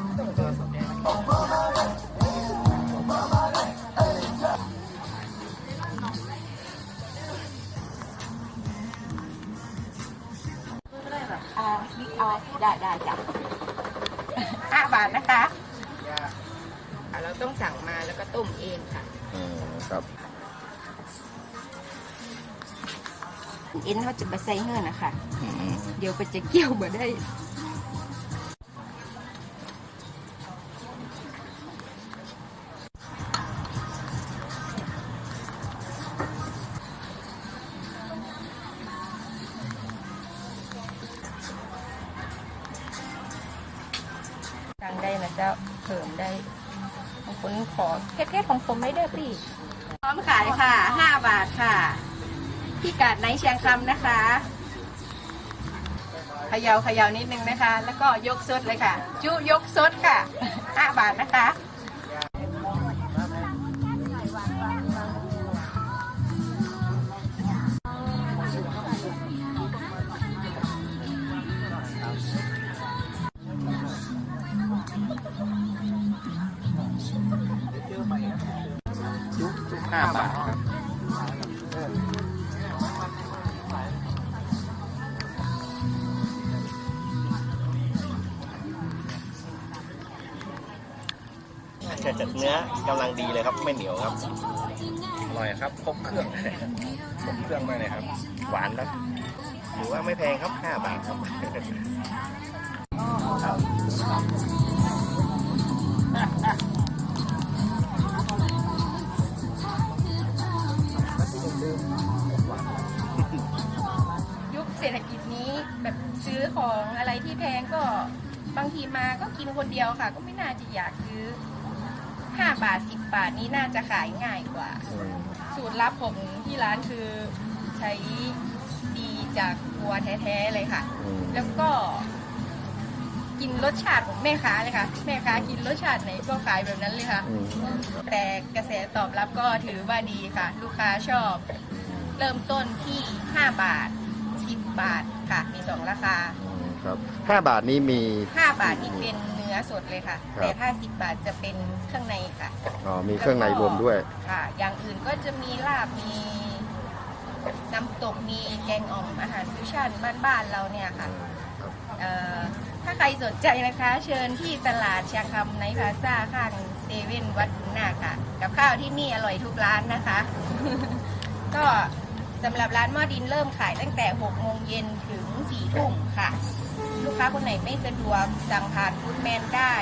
อาเอาได้ได้จ้ะห้าบาทนะคะเราต้องสั่งมาแล้วก็ต้มเองค่ะอืมครับเอ็นเขาจะไปใส่เฮือนะคะเดี๋ยวก็จะเกี่ยวมาได้ จะเพิ่มได้ของคนขอแค่ของผมไม่ได้พี่พร้อมขายค่ะห้าบาทค่ะที่กาดไนเชียงคำนะคะเขยาเขยานิดนึงนะคะ แล้วก็ยกซดเลยค่ะ จุยกซดค่ะห้าบาทนะคะ ห้าบาทครับเนื้อกำลังดีเลยครับไม่เหนียวครับอร่อยครับครบเครื่องครบเครื่องมากเลยครับ หวานแล้วถือว่าไม่แพงครับห้าบาทครับ เศรษฐกิจนี้แบบซื้อของอะไรที่แพงก็บางทีมาก็กินคนเดียวค่ะ ก็ไม่น่าจะอยากซื้อ 5 บาท 10 บาทนี้น่าจะขายง่ายกว่า สูตรลับของที่ร้านคือใช้ดีจากวัวแท้ๆเลยค่ะอืมแล้วก็กินรสชาติของแม่ค้าเลยค่ะ แม่ค้ากินรสชาติไหนก็ขายแบบนั้นเลยค่ะอืมแต่กระแสตอบรับก็ถือว่าดีค่ะ ลูกค้าชอบ เริ่มต้นที่ 5 บาท10 บาทค่ะ มีสองราคา อืมครับห้าบาทนี้มี 5 บาทนี่เป็นเนื้อสดเลยค่ะ ครับ แต่ถ้า 10 บาทจะเป็นเครื่องในค่ะอ๋อมีเครื่องในรวมด้วย ค่ะ อย่างอื่นก็จะมีลาบมีน้ำตกมีแกงอ่อมอาหารฟิวชั่นบ้านๆเราเนี่ยค่ะเอ่อถ้าใครสนใจนะคะ เชิญที่ตลาดชาคำในพลาซ่าข้างเซเว่นวัดบุญนาคค่ะ กับข้าวที่นี่อร่อยทุกร้านนะคะ ก็ สำหรับร้านหม้อดินเริ่มขายตั้งแต่6โมงเย็นถึง4ทุ่มค่ะ ลูกค้าคนไหนไม่สะดวกสั่งผ่านฟู้ดแมนได้